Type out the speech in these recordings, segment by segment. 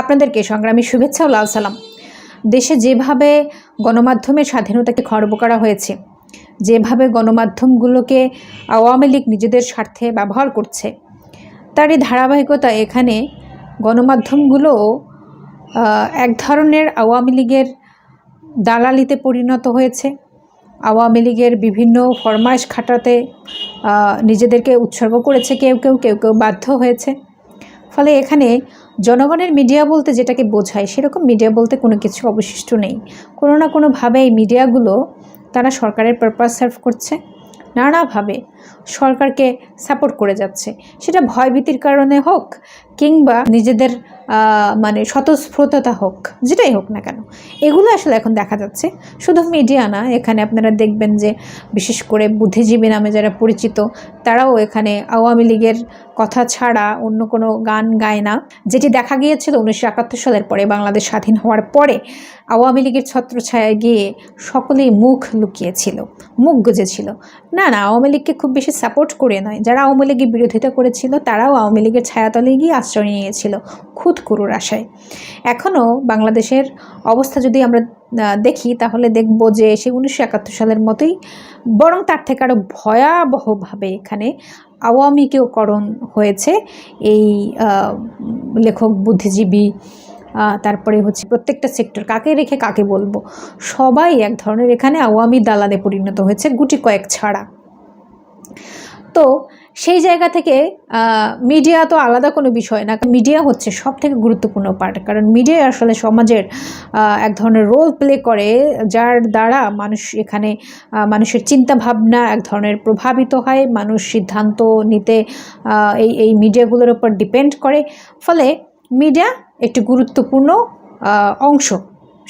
আপনাদেরকে সংগ্রামী শুভেচ্ছা ও লাল সালাম। দেশে যেভাবে গণমাধ্যমের স্বাধীনতাকে খর্ব করা হয়েছে, যেভাবে গণমাধ্যমগুলোকে আওয়ামী লীগ নিজেদের স্বার্থে ব্যবহার করছে, তারই ধারাবাহিকতা এখানে গণমাধ্যমগুলো এক ধরনের আওয়ামী লীগের দালালিতে পরিণত হয়েছে। আওয়ামী লীগের বিভিন্ন ফরমাইশ খাটাতে নিজেদেরকে উৎসর্গ করেছে কেউ কেউ কেউ কেউ বাধ্য হয়েছে। ফলে এখানে জনগণের মিডিয়া বলতে যেটাকে বোঝায়, সেরকম মিডিয়া বলতে কোনো কিছু অবশিষ্ট নেই। কোনো না কোনোভাবে এই মিডিয়াগুলো তারা সরকারের পারপাস সার্ভ করছে। নানাভাবে সরকারকে সাপোর্ট করে যাচ্ছে। সেটা ভয়ভীতির কারণে হোক কিংবা নিজেদের মানে স্বতঃস্ফূর্ততা হোক, যেটাই হোক না কেন, এগুলো আসলে এখন দেখা যাচ্ছে। শুধু মিডিয়া না, এখানে আপনারা দেখবেন যে বিশেষ করে বুদ্ধিজীবী নামে যারা পরিচিত, তারাও এখানে আওয়ামী লীগের কথা ছাড়া অন্য কোনো গান গায় না। যেটি দেখা গিয়েছিল উনিশশো একাত্তর সালের পরে, বাংলাদেশ স্বাধীন হওয়ার পরে, আওয়ামী লীগের ছত্রছায়ায় গিয়ে সকলেই মুখ লুকিয়েছিল, মুখ গুজেছিল। না না, আওয়ামী লীগকে খুব বেশি সাপোর্ট করে নয়। যারা আওয়ামী লীগের বিরোধিতা করেছিল, তারাও আওয়ামী লীগের ছায়াতলে গিয়ে আশ্রয় নিয়েছিল। খুদ কুরুর আশায়। এখনও বাংলাদেশের অবস্থা যদি আমরা দেখি, তাহলে দেখব যে সেই উনিশশো একাত্তর সালের মতোই, বরং তার থেকে আরও ভয়াবহভাবে এখানে আওয়ামীকেকরণ হয়েছে। এই লেখক, বুদ্ধিজীবী তারপরে হচ্ছে প্রত্যেকটা সেক্টর, কাকে রেখে কাকে বলব? সবাই এক ধরনের এখানে আওয়ামী দালালে পরিণত হয়েছে, গুটি কয়েক ছাড়া। তো সেই জায়গা থেকে মিডিয়া তো আলাদা কোনো বিষয় না। মিডিয়া হচ্ছে সব থেকে গুরুত্বপূর্ণ পার্ট কারণ মিডিয়া আসলে সমাজের এক ধরনের রোল প্লে করে, যার দ্বারা মানুষ এখানে মানুষের চিন্তা ভাবনা এক ধরনের প্রভাবিত হয়, মানুষ সিদ্ধান্ত নিতে এই এই মিডিয়াগুলোর উপর ডিপেন্ড করে। ফলে মিডিয়া একটি গুরুত্বপূর্ণ অংশ।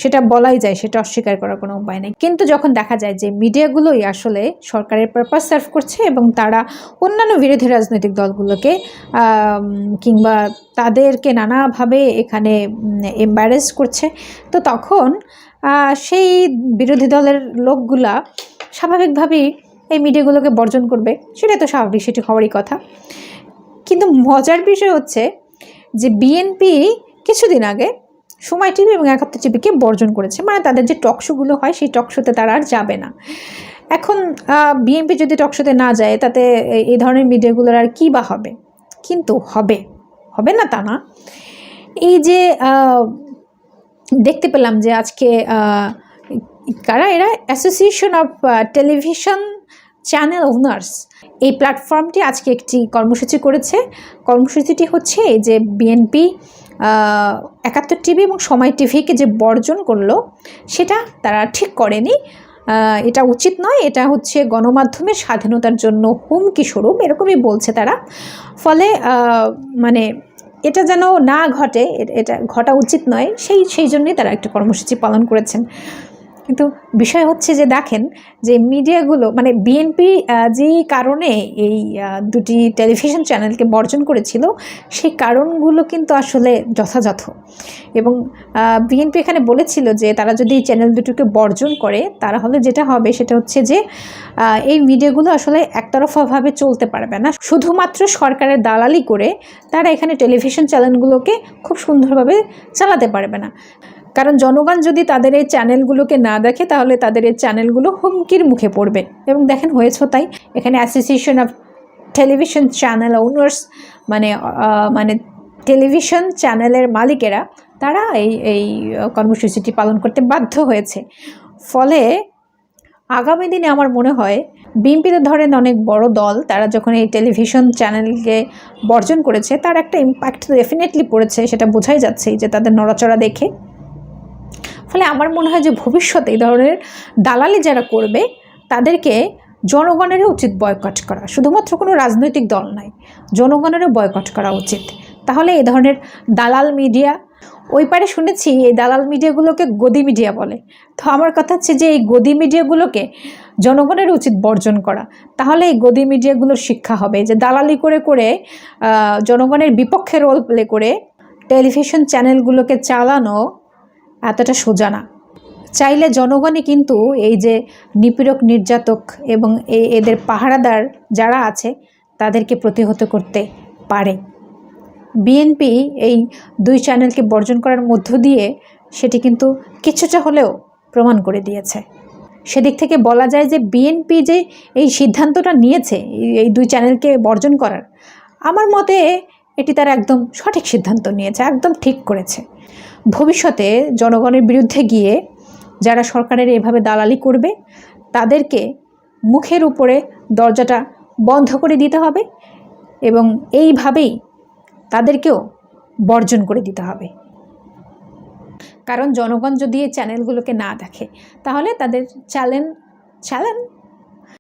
সেটা বলাই যায়, সেটা অস্বীকার করার কোনো উপায় নেই। কিন্তু যখন দেখা যায় যে মিডিয়াগুলোই আসলে সরকারের পারপাস সার্ভ করছে এবং তারা অন্যান্য বিরোধী রাজনৈতিক দলগুলোকে কিংবা তাদেরকে নানাভাবে এখানে এম্বারেস করছে, তো তখন সেই বিরোধী দলের লোকগুলা স্বাভাবিকভাবেই এই মিডিয়াগুলোকে বর্জন করবে, সেটাই তো স্বাভাবিক, সেটি হওয়ারই কথা। কিন্তু মজার বিষয় হচ্ছে যে বিএনপি কিছুদিন আগে সময় টিভি এবং একাত্তর টিভিকে বর্জন করেছে। মানে তাদের যে টকশোগুলো হয়, সেই টকশোতে তারা আর যাবে না। এখন বিএনপি যদি টকশোতে না যায়, তাতে এই ধরনের মিডিয়াগুলোর আর কী বা হবে? কিন্তু হবে। হবে না তা না। এই যে দেখতে পেলাম যে আজকে কারা এরা? Association of television channel owners এই প্ল্যাটফর্মটি আজকে একটি কর্মসূচি করেছে। কর্মসূচিটি হচ্ছে যে বিএনপি একাত্তর টিভি এবং সময় টিভিকে যে বর্জন করল, সেটা তারা ঠিক করেনি। এটা উচিত নয়, এটা হচ্ছে গণমাধ্যমের স্বাধীনতার জন্য হুমকি স্বরূপ, এরকমই বলছে তারা। ফলে মানে এটা যেন না ঘটে এটা ঘটা উচিত নয়, সেই সেই জন্যই তারা একটা কর্মসূচি পালন করেছেন। কিন্তু বিষয় হচ্ছে যে দেখেন যে মিডিয়াগুলো মানে বিএনপি যে কারণে এই দুটি টেলিভিশন চ্যানেলকে বর্জন করেছিল, সেই কারণগুলো কিন্তু আসলে যথাযথ। এবং বিএনপি এখানে বলেছিল যে তারা যদি চ্যানেল দুটোকে বর্জন করে তারা হলে যেটা হবে সেটা হচ্ছে যে এই মিডিয়াগুলো আসলে একতরফাভাবে চলতে পারবে না। শুধুমাত্র সরকারের দালালি করে তারা এখানে টেলিভিশন চ্যানেলগুলোকে খুব সুন্দরভাবে চালাতে পারবে না। কারণ জনগণ যদি তাদের এই চ্যানেলগুলোকে না দেখে, তাহলে তাদের এই চ্যানেলগুলো হুমকির মুখে পড়বে। এবং দেখেন, হয়েছে তাই। এখানে association of television channel owners মানে মানে টেলিভিশন চ্যানেলের মালিকেরা, তারা এই এই কর্মসূচিটি পালন করতে বাধ্য হয়েছে। ফলে আগামী দিনে আমার মনে হয়, বিএনপিতে ধরেন অনেক বড় দল, তারা যখন এই টেলিভিশন চ্যানেলকে বর্জন করেছে, তার একটা ইম্প্যাক্ট ডেফিনেটলি পড়েছে, সেটা বোঝাই যাচ্ছে যে তাদের নড়াচড়া দেখে। ফলে আমার মনে হয় যে ভবিষ্যতে এই ধরনের দালালি যারা করবে, তাদেরকে জনগণেরও উচিত বয়কট করা। শুধুমাত্র কোনো রাজনৈতিক দল নয়, জনগণেরও বয়কট করা উচিত। তাহলে এই ধরনের দালাল মিডিয়া ওই পারে শুনেছি এই দালাল মিডিয়াগুলোকে গদি মিডিয়া বলে। তো আমার কথা হচ্ছে যে এই গদি মিডিয়াগুলোকে জনগণের উচিত বর্জন করা। তাহলে এই গদি মিডিয়াগুলোর শিক্ষা হবে যে দালালি করে করে জনগণের বিপক্ষে রোল প্লে করে টেলিভিশন চ্যানেলগুলোকে চালানো এতটা সোজা না। চাইলে জনগণই কিন্তু এই যে নিপীড়ক, নির্যাতক এবং এদের পাহারাদার যারা আছে, তাদেরকে প্রতিহত করতে পারে। বিএনপি এই দুই চ্যানেলকে বর্জন করার মধ্য দিয়ে সেটি কিন্তু কিছুটা হলেও প্রমাণ করে দিয়েছে। সেদিক থেকে বলা যায় যে বিএনপি যে এই সিদ্ধান্তটা নিয়েছে, এই দুই চ্যানেলকে বর্জন করার, আমার মতে এটি তারা একদম সঠিক সিদ্ধান্ত নিয়েছে, একদম ঠিক করেছে। ভবিষ্যতে জনগণের বিরুদ্ধে গিয়ে যারা সরকারের এভাবে দালালি করবে, তাদেরকে মুখের উপরে দরজাটা বন্ধ করে দিতে হবে এবং এইভাবেই তাদেরকেও বর্জন করে দিতে হবে। কারণ জনগণ যদি এই চ্যানেলগুলোকে না দেখে, তাহলে তাদের চ্যানেল চ্যানেল